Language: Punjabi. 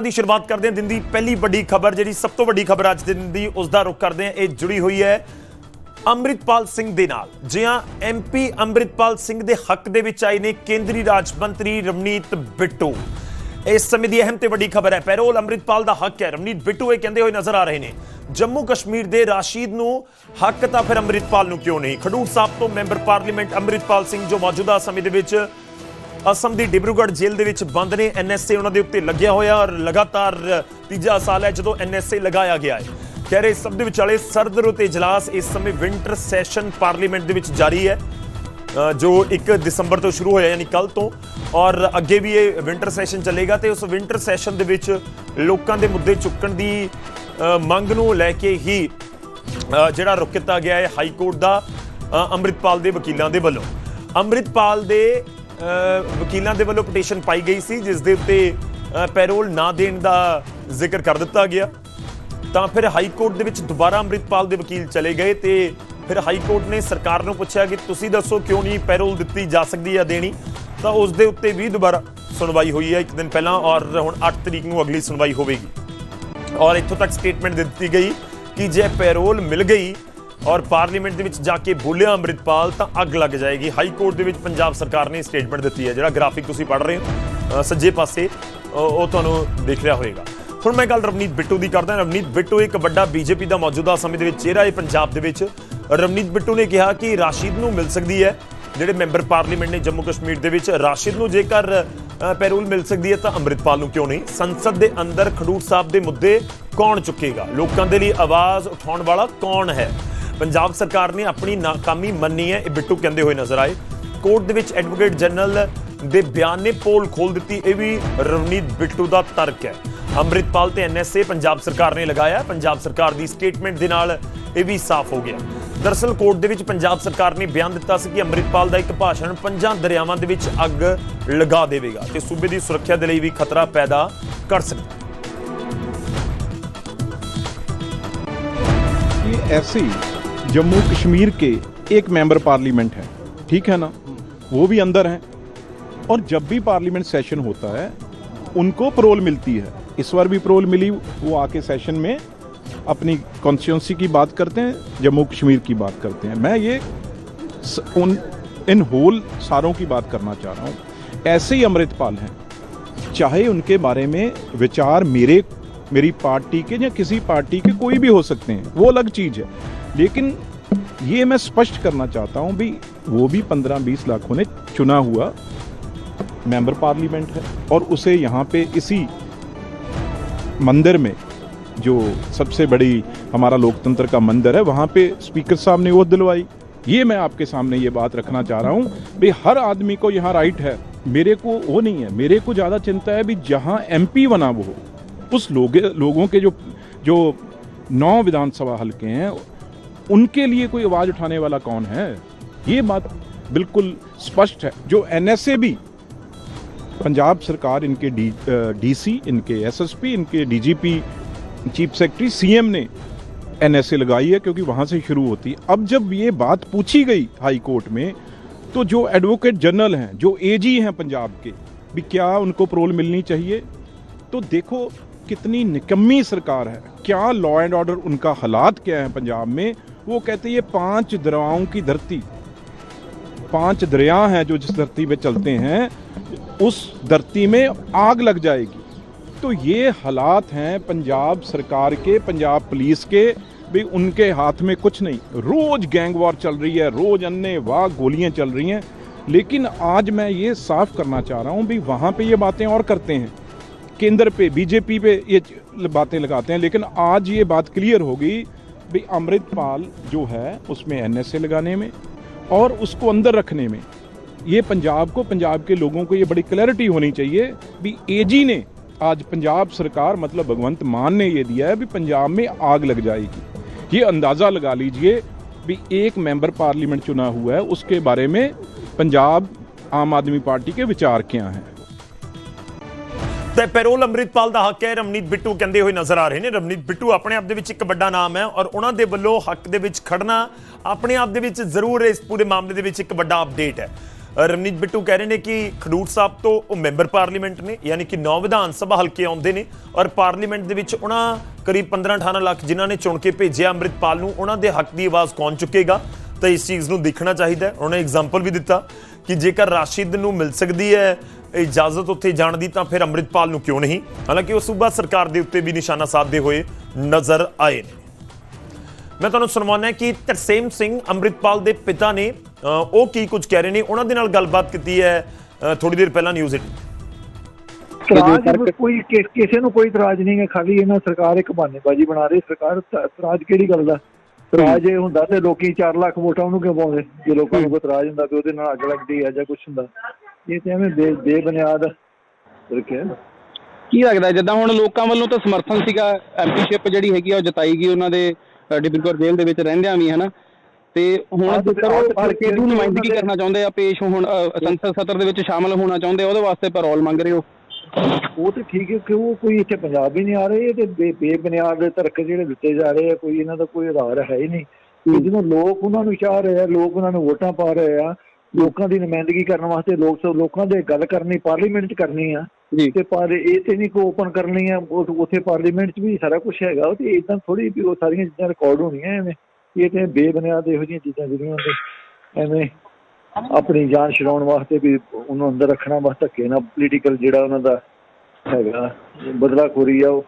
ਦੀ ਸ਼ੁਰੂਆਤ ਕਰਦੇ ਹਾਂ। ਦਿਨ ਦੀ ਪਹਿਲੀ ਵੱਡੀ ਖਬਰ, ਜਿਹੜੀ ਸਭ ਤੋਂ ਵੱਡੀ ਖਬਰ ਅੱਜ ਦੇ ਦਿਨ ਦੀ, ਉਸ ਦਾ ਰੁਖ ਕਰਦੇ ਹਾਂ। ਇਹ ਜੁੜੀ ਹੋਈ ਹੈ ਅੰਮ੍ਰਿਤਪਾਲ ਸਿੰਘ ਦੇ ਨਾਲ। ਜਿਹਾਂ ਐਮਪੀ ਅੰਮ੍ਰਿਤਪਾਲ ਸਿੰਘ ਦੇ ਹੱਕ ਦੇ ਵਿੱਚ ਆਏ ਨੇ ਕੇਂਦਰੀ ਰਾਜ ਮੰਤਰੀ ਰਵਨੀਤ ਬਿੱਟੂ। ਇਸ ਸਮੇਂ ਦੀ ਅਹਿਮ ਤੇ ਵੱਡੀ ਖਬਰ ਹੈ। ਪੈਰੋਲ ਅੰਮ੍ਰਿਤਪਾਲ ਦਾ ਹੱਕ ਹੈ। ਰਵਨੀਤ ਬਿੱਟੂ ਇਹ ਕਹਿੰਦੇ ਹੋਏ ਨਜ਼ਰ ਆ ਰਹੇ ਨੇ, ਜੰਮੂ ਕਸ਼ਮੀਰ ਦੇ ਰਾਸ਼ੀਦ ਨੂੰ ਹੱਕ ਤਾਂ ਫਿਰ ਅੰਮ੍ਰਿਤਪਾਲ ਨੂੰ ਕਿਉਂ ਨਹੀਂ? ਖਡੂਰ ਸਾਹਿਬ ਤੋਂ ਮੈਂਬਰ ਪਾਰਲੀਮੈਂਟ ਅੰਮ੍ਰਿਤਪਾਲ ਸਿੰਘ ਜੋ ਮੌਜੂਦਾ ਸਮੇਂ ਦੇ ਵਿੱਚ ਅਸਮ ਦੀ ਡਿਬਰੂਗੜ੍ਹ ਜੇਲ੍ਹ ਦੇ ਵਿੱਚ ਬੰਦ ਨੇ ਐਨਐਸਏ ਉਹਨਾਂ ਦੇ ਉੱਤੇ ਲੱਗਿਆ ਹੋਇਆ ਔਰ ਲਗਾਤਾਰ ਤੀਜਾ ਸਾਲ ਹੈ ਜਦੋਂ ਐਨਐਸਏ ਲਗਾਇਆ ਗਿਆ ਹੈ। ਕਹਿ ਰਹੇ ਸਭ ਦੇ ਵਿਚਾਲੇ ਸਰਦ ਰੁੱਤ ਇਜਲਾਸ ਇਸ ਸਮੇਂ ਵਿੰਟਰ ਸੈਸ਼ਨ ਪਾਰਲੀਮੈਂਟ ਦੇ ਵਿੱਚ ਜਾਰੀ ਹੈ ਜੋ 1 ਦਸੰਬਰ ਤੋਂ ਸ਼ੁਰੂ ਹੋਇਆ ਯਾਨੀ ਕੱਲ ਤੋਂ ਔਰ ਅੱਗੇ ਵੀ ਇਹ ਵਿੰਟਰ ਸੈਸ਼ਨ ਚੱਲੇਗਾ ਤੇ ਉਸ ਵਿੰਟਰ ਸੈਸ਼ਨ ਦੇ ਵਿੱਚ ਲੋਕਾਂ ਦੇ ਮੁੱਦੇ ਚੁੱਕਣ ਦੀ ਮੰਗ ਨੂੰ ਲੈ ਕੇ ਹੀ ਜਿਹੜਾ ਰੁਕ ਕੀਤਾ ਗਿਆ ਹੈ ਹਾਈ ਕੋਰਟ ਦਾ ਅੰਮ੍ਰਿਤਪਾਲ ਦੇ ਵਕੀਲਾਂ ਦੇ ਵੱਲੋਂ। ਅੰਮ੍ਰਿਤਪਾਲ ਦੇ ਵਕੀਲਾਂ ਦੇ ਵੱਲੋਂ ਪਟੀਸ਼ਨ ਪਾਈ ਗਈ ਸੀ, ਜਿਸ ਦੇ ਉੱਤੇ ਪੈਰੋਲ ਨਾ ਦੇਣ ਦਾ ਜ਼ਿਕਰ ਕਰ ਦਿੱਤਾ ਗਿਆ। ਤਾਂ ਫਿਰ ਹਾਈ ਕੋਰਟ ਦੇ ਵਿੱਚ ਦੁਬਾਰਾ ਅੰਮ੍ਰਿਤਪਾਲ ਦੇ ਵਕੀਲ ਚਲੇ ਗਏ ਤੇ ਫਿਰ ਹਾਈ ਕੋਰਟ ਨੇ ਸਰਕਾਰ ਨੂੰ ਪੁੱਛਿਆ ਕਿ ਤੁਸੀਂ ਦੱਸੋ ਕਿਉਂ ਨਹੀਂ ਪੈਰੋਲ ਦਿੱਤੀ ਜਾ ਸਕਦੀ ਹੈ ਦੇਣੀ? ਤਾਂ ਉਸ ਦੇ ਉੱਤੇ ਵੀ ਦੁਬਾਰਾ ਸੁਣਵਾਈ ਹੋਈ ਹੈ ਇੱਕ ਦਿਨ ਪਹਿਲਾਂ ਔਰ ਹੁਣ 8 ਤਰੀਕ ਨੂੰ ਅਗਲੀ ਸੁਣਵਾਈ ਹੋਵੇਗੀ। ਔਰ ਇੱਥੋਂ ਤੱਕ ਸਟੇਟਮੈਂਟ ਦੇ ਦਿੱਤੀ ਗਈ ਕਿ ਜੇ ਪੈਰੋਲ ਮਿਲ ਗਈ ਔਰ ਪਾਰਲੀਮੈਂਟ ਦੇ ਵਿੱਚ ਜਾ ਕੇ ਬੋਲਿਆ ਅੰਮ੍ਰਿਤਪਾਲ ਤਾਂ ਅੱਗ ਲੱਗ ਜਾਏਗੀ। ਹਾਈ ਕੋਰਟ ਦੇ ਵਿੱਚ ਪੰਜਾਬ ਸਰਕਾਰ ਨੇ ਸਟੇਟਮੈਂਟ ਦਿੱਤੀ ਹੈ, ਜਿਹੜਾ ਗ੍ਰਾਫਿਕ ਤੁਸੀਂ ਪੜ੍ਹ ਰਹੇ ਹੋ। ਸੱਜੇ ਪਾਸੇ ਉਹ ਤੁਹਾਨੂੰ ਦਿਖ ਰਿਹਾ ਹੋਵੇਗਾ ਹੁਣ ਮੈਂ ਗੱਲ ਰਵਨੀਤ ਬਿੱਟੂ ਦੀ ਕਰਦਾ ਰਵਨੀਤ ਬਿੱਟੂ ਇੱਕ ਵੱਡਾ ਬੀਜੇਪੀ ਦਾ ਮੌਜੂਦਾ ਸਮੇਂ ਦੇ ਵਿੱਚ ਚਿਹਰਾ ਹੈ ਪੰਜਾਬ ਦੇ ਵਿੱਚ। ਰਵਨੀਤ ਬਿੱਟੂ ਨੇ ਕਿਹਾ ਕਿ ਰਾਸ਼ਿਦ ਨੂੰ ਮਿਲ ਸਕਦੀ ਹੈ। ਜਿਹੜੇ ਮੈਂਬਰ ਪਾਰਲੀਮੈਂਟ ਨੇ ਜੰਮੂ ਕਸ਼ਮੀਰ ਦੇ ਵਿੱਚ, ਰਾਸ਼ਿਦ ਨੂੰ ਜੇਕਰ ਪੈਰੋਲ ਮਿਲ ਸਕਦੀ ਹੈ ਤਾਂ ਅੰਮ੍ਰਿਤਪਾਲ ਨੂੰ ਕਿਉਂ ਨਹੀਂ? ਸੰਸਦ ਦੇ ਅੰਦਰ ਖਡੂਰ ਸਾਹਿਬ ਦੇ ਮੁੱਦੇ ਕੌਣ ਚੁੱਕੇਗਾ? ਲੋਕਾਂ ਦੇ ਲਈ ਆਵਾਜ਼ ਉਠਾਉਣ ਵਾਲਾ ਕੌਣ ਹੈ? ਪੰਜਾਬ ਸਰਕਾਰ ਨੇ ਆਪਣੀ ਨਾਕਾਮੀ ਮੰਨੀ ਹੈ। ਇਹ ਬਿੱਟੂ ਕਹਿੰਦੇ ਹੋਏ ਨਜ਼ਰ ਆਏ। ਕੋਰਟ ਦੇ ਵਿੱਚ ਐਡਵੋਕੇਟ ਜਨਰਲ ਦੇ ਬਿਆਨ ਨੇ ਪੋਲ ਖੋਲ ਦਿੱਤੀ। ਇਹ ਵੀ ਰਵਨੀਤ ਬਿੱਟੂ ਦਾ ਤਰਕ ਹੈ। ਅੰਮ੍ਰਿਤਪਾਲ ਤੇ ਐਨਐਸਏ ਪੰਜਾਬ ਸਰਕਾਰ ਨੇ ਲਗਾਇਆ। ਪੰਜਾਬ ਸਰਕਾਰ ਦੀ ਸਟੇਟਮੈਂਟ ਦੇ ਨਾਲ ਇਹ ਵੀ ਸਾਫ਼ ਹੋ ਗਿਆ। ਦਰਸਲ ਕੋਰਟ ਦੇ ਵਿੱਚ ਪੰਜਾਬ ਸਰਕਾਰ ਨੇ ਬਿਆਨ ਦਿੱਤਾ ਸੀ ਕਿ ਅੰਮ੍ਰਿਤਪਾਲ ਦਾ ਇੱਕ ਭਾਸ਼ਣ ਪੰਜਾਂ ਦਰਿਆਵਾਂ ਦੇ ਵਿੱਚ ਅੱਗ ਲਗਾ ਦੇਵੇਗਾ ਤੇ ਸੂਬੇ ਦੀ ਸੁਰੱਖਿਆ ਦੇ ਲਈ ਵੀ ਖਤਰਾ ਪੈਦਾ ਕਰ ਸਕਦਾ ਹੈ। ਐਸੀ जम्मू कश्मीर के एक मेंबर पार्लियामेंट है। ठीक है ना? वो भी अंदर हैं। और जब भी पार्लियामेंट सेशन होता है, उनको प्रोल मिलती है। इस बार भी प्रोल मिली, वो आके सेशन में अपनी कॉन्स्टिट्यूंसी की बात करते हैं जम्मू कश्मीर की बात करते हैं। मैं ये स- उन, इन होल सारों की बात करना चाह रहा हूँ। ऐसे ही अमृतपाल हैं। चाहे उनके बारे में विचार मेरे, मेरी पार्टी के या किसी पार्टी के कोई भी हो सकते हैं। वो अलग चीज़ है। लेकिन ये मैं स्पष्ट करना चाहता हूँ भी वो भी पंद्रह बीस लाखों ने चुना हुआ मेंबर पार्लियामेंट है और उसे यहाँ पे इसी मंदिर में, जो सबसे बड़ी हमारा लोकतंत्र का मंदिर है, वहाँ पे स्पीकर साहब ने वो दिलवाई। ये मैं आपके सामने ये बात रखना चाह रहा हूँ भाई हर आदमी को यहाँ राइट है। मेरे को वो नहीं है। मेरे को ज़्यादा चिंता है भी जहाँ एमपी बना वो उस लोगों के जो जो नौ विधानसभा हल्के हैं उनके लिए कोई आवाज़ उठाने वाला कौन है? ये बात बिल्कुल स्पष्ट है। जो एनएसए भी, पंजाब सरकार, इनके डी डीसी इनके एसएसपी इनके डीजीपी चीफ सेक्रेटरी सीएम ने एनएसए लगाई है क्योंकि वहाँ से शुरू होती। है अब जब ये बात पूछी गई हाई कोर्ट में तो जो एडवोकेट जनरल हैं, जो एजी हैं पंजाब के, भी क्या उनको प्रोल मिलनी चाहिए? तो देखो कितनी निकम्मी सरकार है। क्या लॉ एंड ऑर्डर उनका हालात क्या है पंजाब में? वो कहते हैं ये पाँच दरियाओं की धरती, पाँच दरिया हैं जो जिस धरती पे चलते हैं, उस धरती में आग लग जाएगी। तो ये हालात हैं पंजाब सरकार के, पंजाब पुलिस के, भी उनके हाथ में कुछ नहीं। रोज गैंग वॉर चल रही है, रोज अन्य वाह गोलियाँ चल रही हैं। लेकिन आज मैं ये साफ़ करना चाह रहा हूँ, भी वहाँ पे ये बातें और करते हैं। केंद्र पे, बीजेपी पे ये बातें लगाते हैं, लेकिन आज ये बात क्लियर होगी भी अमृतपाल जो है उसमें एनएसए लगाने में और उसको अंदर रखने में, ये पंजाब को, पंजाब के लोगों को ये बड़ी क्लैरिटी होनी चाहिए भी एजी ने आज पंजाब सरकार मतलब भगवंत मान ने ये दिया है भी पंजाब में आग लग जाएगी। ये अंदाज़ा लगा लीजिए भी एक मेंबर पार्लियामेंट चुना हुआ है, उसके बारे में पंजाब आम आदमी पार्टी के विचार क्या हैं? ਤੇ ਪੈਰੋਲ ਅੰਮ੍ਰਿਤਪਾਲ ਦਾ ਹੱਕ ਹੈ। ਰਮਨੀਤ ਬਿੱਟੂ ਕਹਿੰਦੇ ਹੋਏ ਨਜ਼ਰ ਆ ਰਹੇ ਨੇ। ਰਮਨੀਤ ਬਿੱਟੂ ਆਪਣੇ ਆਪ ਦੇ ਵਿੱਚ ਇੱਕ ਵੱਡਾ ਨਾਮ ਹੈ ਔਰ ਉਹਨਾਂ ਦੇ ਵੱਲੋਂ ਹੱਕ ਦੇ ਵਿੱਚ ਖੜਨਾ ਆਪਣੇ ਆਪ ਦੇ ਵਿੱਚ ਜ਼ਰੂਰ ਇਸ ਪੂਰੇ ਮਾਮਲੇ ਦੇ ਵਿੱਚ ਇੱਕ ਵੱਡਾ ਅਪਡੇਟ ਹੈ। ਅ, ਰਵਨੀਤ ਬਿੱਟੂ ਕਹਿ ਰਹੇ ਨੇ ਕਿ ਖਡੂਰ ਸਾਹਿਬ ਤੋਂ ਉਹ ਮੈਂਬਰ ਪਾਰਲੀਮੈਂਟ ਨੇ ਯਾਨੀ ਕਿ ਨੌ ਵਿਧਾਨ ਸਭਾ ਹਲਕੇ ਆਉਂਦੇ ਨੇ ਔਰ ਪਾਰਲੀਮੈਂਟ ਦੇ ਵਿੱਚ ਉਹਨਾਂ ਕਰੀਬ 15-18 ਲੱਖ ਜਿਨ੍ਹਾਂ ਨੇ ਚੁਣ ਕੇ ਭੇਜਿਆ ਅੰਮ੍ਰਿਤਪਾਲ ਨੂੰ ਉਹਨਾਂ ਦੇ ਹੱਕ ਦੀ ਆਵਾਜ਼ ਕੌਣ ਚੁੱਕੇਗਾ? ਤਾਂ ਇਸ ਚੀਜ਼ ਨੂੰ ਦੇਖਣਾ ਚਾਹੀਦਾ ਹੈ। ਉਹਨਾਂ ਨੇ ਐਗਜ਼ਾਮਪਲ ਵੀ ਦਿੱਤਾ ਕਿ ਜੇਕਰ ਰਾਸ਼ਿਦ ਨੂੰ ਮਿਲ ਸਕਦੀ ਹੈ ਇਜਾਜ਼ਤ ਉੱਥੇ ਜਾਣ ਦੀ ਤਾਂ ਫਿਰ ਅੰਮ੍ਰਿਤਪਾਲ ਨੂੰ ਕਿਉਂ ਨਹੀਂ? ਹਾਲਾਂਕਿ ਉਹ ਸੂਬਾ ਸਰਕਾਰ ਦੇ ਉੱਤੇ ਵੀ ਨਿਸ਼ਾਨਾ ਸਾਧਦੇ ਹੋਏ ਨਜ਼ਰ ਆਏ ਨੇ। ਮੈਂ ਤੁਹਾਨੂੰ ਸੁਣਵਾਉਣਾ ਕਿ ਤਰਸੇਮ ਸਿੰਘ ਅੰਮ੍ਰਿਤਪਾਲ ਦੇ ਪਿਤਾ ਨੇ ਉਹ ਕੀ ਕੁਝ ਕਹਿ ਰਹੇ ਨੇ? ਉਹਨਾਂ ਦੇ ਨਾਲ ਗੱਲਬਾਤ ਕੀਤੀ ਹੈ ਥੋੜੀ ਦੇਰ ਪਹਿਲਾਂ ਨਿਊਜ਼ 8 ਇਤਰਾਜ਼ ਕੋਈ ਕਿਸੇ ਨੂੰ ਕੋਈ ਇਤਰਾਜ਼ ਨਹੀਂ ਹੈ ਖਾਲੀ ਇਹਨਾਂ ਸਰਕਾਰ ਇੱਕ ਬਹਾਨੇਬਾਜ਼ੀ ਬਣਾ ਰਹੀ ਸਰਕਾਰ ਇਤ- ਇਤਰਾਜ਼ ਕਿਹੜੀ ਗੱਲ ਦਾ? ਇਤਰਾਜ਼ ਇਹ ਹੁੰਦਾ ਤੇ ਲੋਕੀ 4 ਲੱਖ ਵੋਟਾਂ ਉਹਨੂੰ ਕਿਉਂ ਪਾਉਂਦੇ? ਜੇ ਲੋਕਾਂ ਨੂੰ ਇਤਰਾਜ਼ ਹੁੰਦਾ ਤੇ ਉਹਦੇ ਨਾਲ ਅੱਗ ਲੱਗਦੀ ਹੈ ਜਾਂ ਕੁਝ ਹੁੰਦਾ। ਇਹ ਤੇ ਐਵੇਂ ਬੇ ਬੇਬੁਨਿਆਦ ਰੱਖਿਆ ਕੀ ਲੱਗਦਾ ਜਿੱਦਾਂ ਹੁਣ ਲੋਕਾਂ ਵੱਲੋਂ ਤਾਂ ਸਮਰਥਨ ਸੀਗਾ ਐਮਪੀਸ਼ਿਪ ਜਿਹੜੀ ਹੈਗੀ ਆ ਉਹ ਜਤਾਈ ਗਈ ਉਹਨਾਂ ਦੇ ਅ, ਡਿਬਰੂਗੜ੍ਹ ਜੇਲ੍ਹ ਦੇ ਵਿੱਚ ਰਹਿੰਦਿਆਂ ਵੀ ਹਨਾ? ਤੇ ਹੁਣ ਹਲਕੇ ਦੀ ਨੁਮਾਇੰਦਗੀ ਕਰਨਾ ਚਾਹੁੰਦੇ ਆ ਪੇਸ਼ ਹੁਣ ਸੰਸਦ ਸੱਤਰ ਦੇ ਵਿੱਚ ਸ਼ਾਮਲ ਹੋਣਾ ਚਾਹੁੰਦੇ ਆ ਉਹਦੇ ਵਾਸਤੇ ਪੈਰੋਲ ਮੰਗ ਰਹੇ ਹੋ? ਉਹ ਤੇ ਠੀਕ ਹੈ ਕਿ ਉਹ ਕੋਈ ਇੱਥੇ ਪੰਜਾਬ ਹੀ ਨਹੀਂ ਆ ਰਹੇ? ਇਹ ਤੇ ਬੇ- ਬੇਬੁਨਿਆਦ ਦੇ ਤਰਕ ਜਿਹੜੇ ਦਿੱਤੇ ਜਾ ਰਹੇ ਆ ਕੋਈ ਇਹਨਾਂ ਦਾ ਕੋਈ ਆਧਾਰ ਹੈ ਹੀ ਨਹੀਂ। ਜਦੋਂ ਲੋਕ ਉਹਨਾਂ ਨੂੰ ਚਾਹ ਰਹੇ ਆ ਲੋਕ ਉਹਨਾਂ ਨੂੰ ਵੋਟਾਂ ਪਾ ਰਹੇ ਆ ਲੋਕਾਂ ਦੀ ਨੁਮਾਇੰਦਗੀ ਕਰਨ ਵਾਸਤੇ ਲੋਕ ਸਭ ਲੋਕਾਂ ਦੇ ਗੱਲ ਕਰਨੀ ਪਾਰਲੀਮੈਂਟ 'ਚ ਕਰਨੀ ਆ। ਤੇ ਪਰ ਇਹ ਤੇ ਨਹੀਂ ਕੋ ਓਪਨ ਕਰਨੀ ਆ ਉੱਥੇ ਪਾਰਲੀਮੈਂਟ 'ਚ ਵੀ ਸਾਰਾ ਕੁਝ ਹੈਗਾ। ਤੇ ਇਦਾਂ ਥੋੜੀ ਵੀ ਉਹ ਸਾਰੀਆਂ ਚੀਜ਼ਾਂ ਰਿਕਾਰਡ ਹੋਣੀਆਂ ਐਵੇਂ। ਇਹ ਤੇ ਬੇਬੁਨਿਆਦ ਇਹੋ ਜਿਹੀਆਂ ਚੀਜ਼ਾਂ ਜਿਹੜੀਆਂ ਐਵੇਂ ਆਪਣੀ ਜਾਨ ਛਡਾਉਣ ਵਾਸਤੇ ਵੀ ਉਹਨੂੰ ਅੰਦਰ ਰੱਖਣਾ ਬਸ ਧੱਕੇ ਨਾਲ ਪੋਲੀਟੀਕਲ ਜਿਹੜਾ ਉਹਨਾਂ ਦਾ ਹੈਗਾ ਬਦਲਾਖੋਰੀ ਆ ਉਹ।